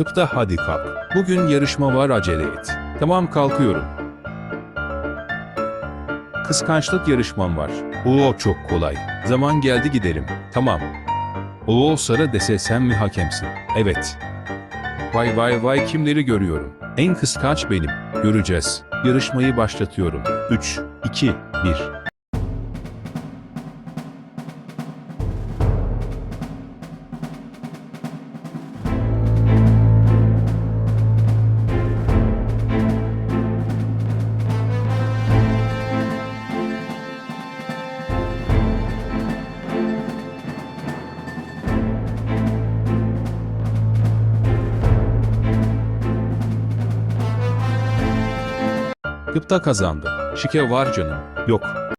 Hıpta hadi kalk. Bugün yarışma var acele et. Tamam kalkıyorum. Kıskançlık yarışmam var. Oo çok kolay. Zaman geldi giderim. Tamam. Oo Sara dese sen mi hakemsin? Evet. Vay vay vay kimleri görüyorum. En kıskanç benim. Göreceğiz. Yarışmayı başlatıyorum. 3, 2, 1. Gıpta kazandı. Şike var canım. Yok.